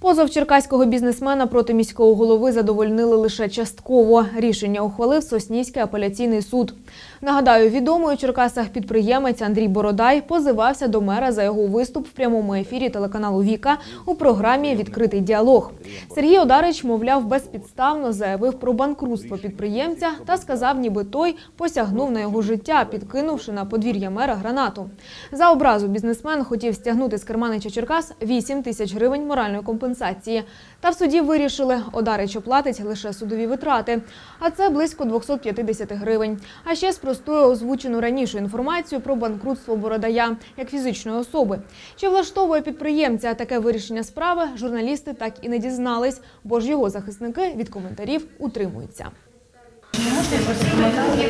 Позов черкаського бізнесмена проти міського голови задовольнили лише частково. Рішення ухвалив Соснівський апеляційний суд. Нагадаю, відомий у Черкасах підприємець Андрій Бородай позивався до мера за його виступ в прямому ефірі телеканалу Віка у програмі Відкритий діалог. Сергій Одарич, мовляв, безпідставно заявив про банкрутство підприємця та сказав, ніби той посягнув на його життя, підкинувши на подвір'я мера гранату. За образу бізнесмен хотів стягнути з керманича Черкас 8 тисяч гривень моральної компенсації. Та в суді вирішили, Одарич оплатить лише судові витрати, а це близько 250 гривень. А ще спростує озвучену раніше інформацію про банкрутство Бородая як фізичної особи. Чи влаштовує підприємця таке вирішення справи, журналісти так і не дізнались, бо ж його захисники від коментарів утримуються. Ні,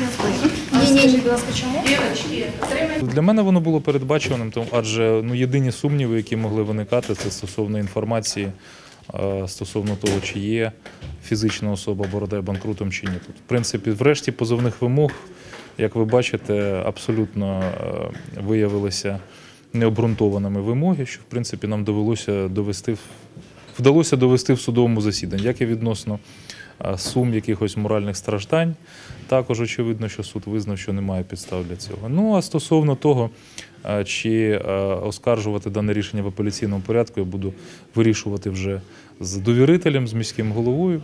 ні, ні, будь ласка, чому? Для мене воно було передбачуваним, адже ну єдині сумніви, які могли виникати, це стосовно інформації стосовно того, чи є фізична особа Бородай банкрутом чи ні. Тут, в принципі, врешті позовних вимог, як ви бачите, абсолютно е, виявилися необґрунтованими вимоги, що в принципі нам довелося довести вдалося довести в судовому засіданні, як і відносно сум якихось моральних страждань. Також очевидно, що суд визнав, що немає підстав для цього. Ну а стосовно того, чи оскаржувати дане рішення в апеляційному порядку, я буду вирішувати вже з довірителем, з міським головою.